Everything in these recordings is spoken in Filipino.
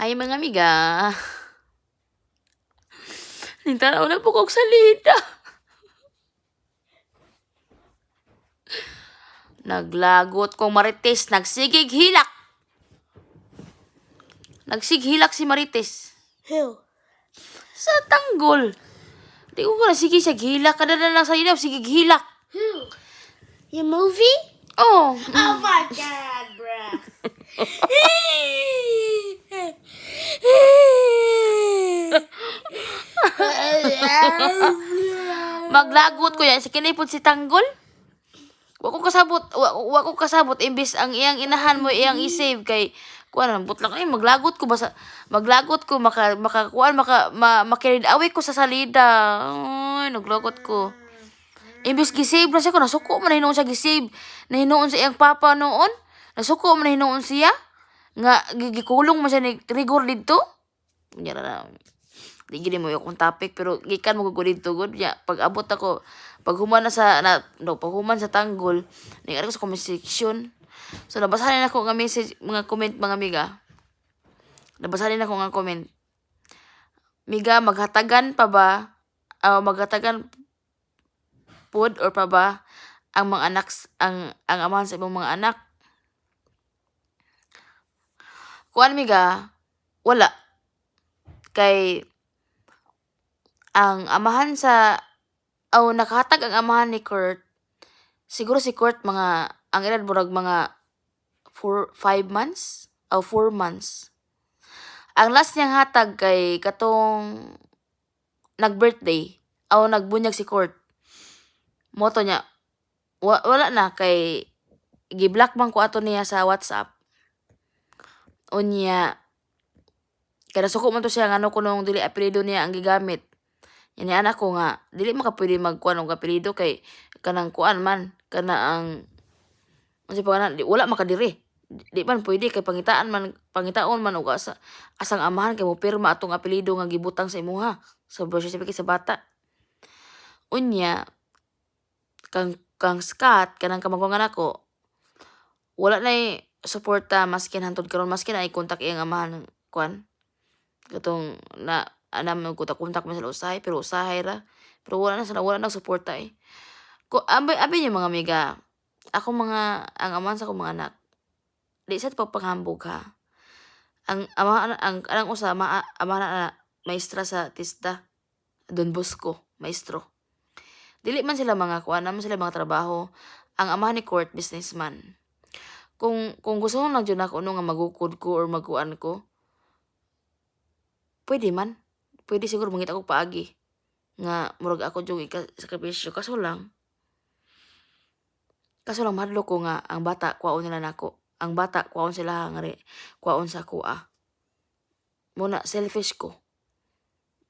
Hi mga amiga. Nintanaw na po kong salida. Naglagot kong marites, nagsigig hilak. Nagsig hilak si marites. Who? Sa tanggol. Di ko na sige siya hilak. Kada na lang sa ilaw, sige hilak. Who? Your movie? Oh, Oh my god, bruh. maglagot ko yan. Sa kinipod si tanggol. Wa kasabot, wa, kasabot imbis ang iyang inahan mo iyang i-save kay kuan lang ay maglagot ko basa maglagot ko maka makakuan maka ma, makirid away ko sa salida. Ay, naglagot ko. Imbis gisave na siya ko nasuko man hinuon siya gisave. Nahinuon sa iyang papa noon. Nasuko man hinuon siya nga gi- gikulong man siya ni rigor didto. Nya na. Di gini mo yung topic pero gikan mo ko dito good. Ya pag abot ako pag human na sa na, no pag human sa tanggol ni ko sa comment section. So nabasahin ako nga message mga comment mga amiga nabasahin ako nga comment. Miga maghatagan pa ba ah, maghatagan pod or pa ba ang mga anak ang ang amahan sa ibang mga anak kuan miga wala. Kay ang amahan sa oh nakahatag ang amahan ni Kurt siguro si Kurt mga ang edad murag mga 4 5 months? O 4 months. Ang last niyang hatag kay katong nag-birthday o nagbunyag si Kurt. Moto niya wa, wala na kay gi-block man ko ato niya sa WhatsApp unya kaya nasuko man to siya ngano ko nung dili apelido niya ang gigamit. Ini anak ko nga dili man ka pwede magkuan og apelido kay kanang kuan man kana ang unsa pa kana wala makadiri di, man pwede kay pangitaan man pangitaon man og asa, asang amahan kay mo pirma atong apelido nga gibutang sa imuha sa birth certificate sa bata. Unya kang kang Scott kanang kamagong anak ko wala na suporta maskin hantod karon maskin ay kontak iyang amahan kuan. Katong na anam mo kontak kontak man sila usahay pero usahay ra. Pero wala na sila wala na suporta eh. Ko abi abi niyo mga amiga ako mga ang amahan sa akong mga anak di sa pagpanghambog ha. Ang ama ang, ang usa ma ama na maestra sa tista Don Bosco maestro. Dili man sila mga kuan naman sila mga trabaho. Ang amahan ni court businessman kung kung gusto lang dyan ako no nga magukod ko or magkuan ko pwede man. Pwede siguro mangita ko paagi nga murag ako jung sakripisyo. Kaso lang kaso lang mahadlo ko nga ang bata kwaon nila nako. Ang bata kwaon sila nga kwaon sa kuha muna selfish ko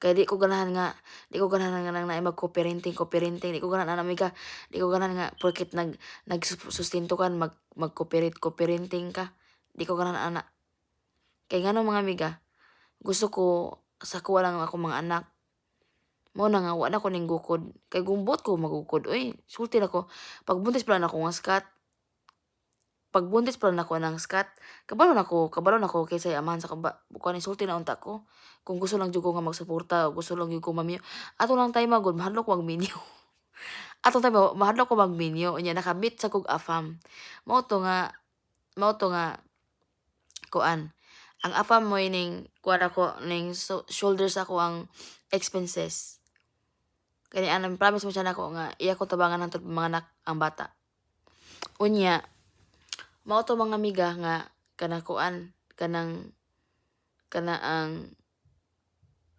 kaya di ko ganahan nga di ko ganahan nga nang naay mag co-parenting di ko ganahan na amiga di ko ganahan nga porket nag nagsustinto kan mag mag co-parenting ka. Di ko ganahan ana. Kay ngano mga amiga gusto ko sa kuha lang ako mga anak. Mo na nga wala ko ning gukod kay gumbot ko magukod oy sulti na ko. Pagbuntis pala na ako nga skat pagbuntis na ako ng skat kabalo na ko kabalo na ko kaysa amahan sa kaba. Bukan ni sulti na unta ko. Kung gusto lang jud ko nga magsuporta gusto lang jud ko mamiyo ato lang tayo magod mahadlok ko magminyo ato tayo mahadlok ko magminyo nya nakamit sa kog afam. Mao to nga mao to nga kuan. Ang afam mo ning kuan ako ning so, shoulders ako ang expenses. Kani anang promise mo siya nako nga iya ko tabangan ng mga anak ang bata. Unya mao to mga amiga nga kana kuan kanang kana ang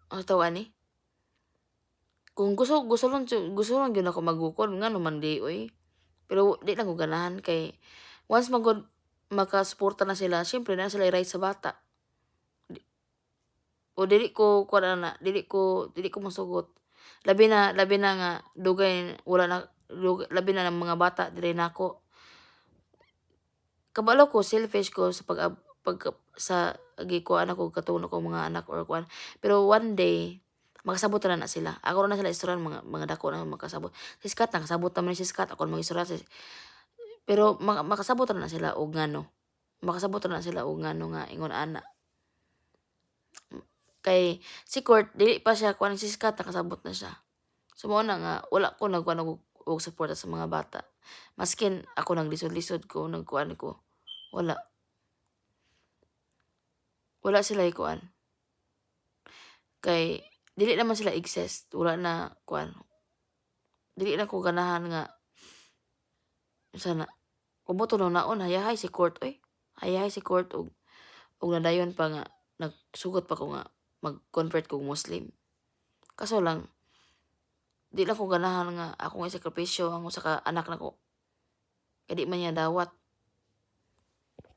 ano tawag ni kung gusto gusto lang gusto lang gyud ako magukod nga naman di oy pero di lang ko ganahan kay once magod makasuporta na sila syempre na sila right sa bata. Di- o dili ko kuan na dili ko dili ko masugot. Labi na labi na nga dugay wala na dug- labi na ng mga bata dire nako kabalo ko selfish ko sa pag pag sa gikuan ako katuno ko mga anak or kuan. Pero one day makasabot na na sila. Ako na sila istoryan mga mga dako na makasabot. Si Scott nakasabot naman si Scott. Ako mga istorya si pero mak- makasabot na sila og ngano. Makasabot na sila og ngano nga ingon ana. Kay si Court dili pa siya kuan si Skat nakasabot na siya. So mao na nga wala ko nagkuan og og suporta sa mga bata. Maskin ako naglisod-lisod ko, nagkuan ko, wala. Wala sila kuan. Kay dili naman sila exist, wala na kuan. Dili na ko ganahan nga sana kumoto nung naon hayahay si Court oy. Hayahay si Court og og nadayon pa nga nagsugot pa ko nga mag-convert kog Muslim. Kaso lang di lang ko ganahan nga akong isakripisyo ang usa ka anak nako. Kay di man niya dawat.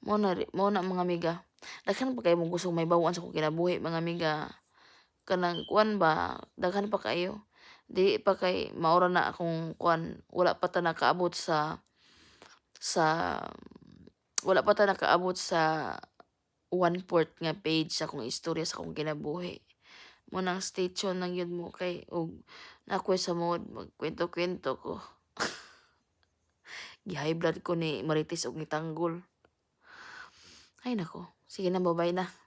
Mao na mao na mga amiga. Daghan pa kayo mong gustong mahibaw-an sa akong kinabuhi mga amiga. Kanang kuan ba, daghan pa kayo. Dili pa kay maura na akong kuan, wala pa ta nakaabot sa sa wala pa ta nakaabot sa 1/4 nga page sa akong istorya sa akong kinabuhi. Mo nang tuned lang yun mo kay og nakoy sa mood magkwento-kwento ko. Gi-high blood ko ni Marites og nitanggol. Ay naku, sige na, bye-bye na.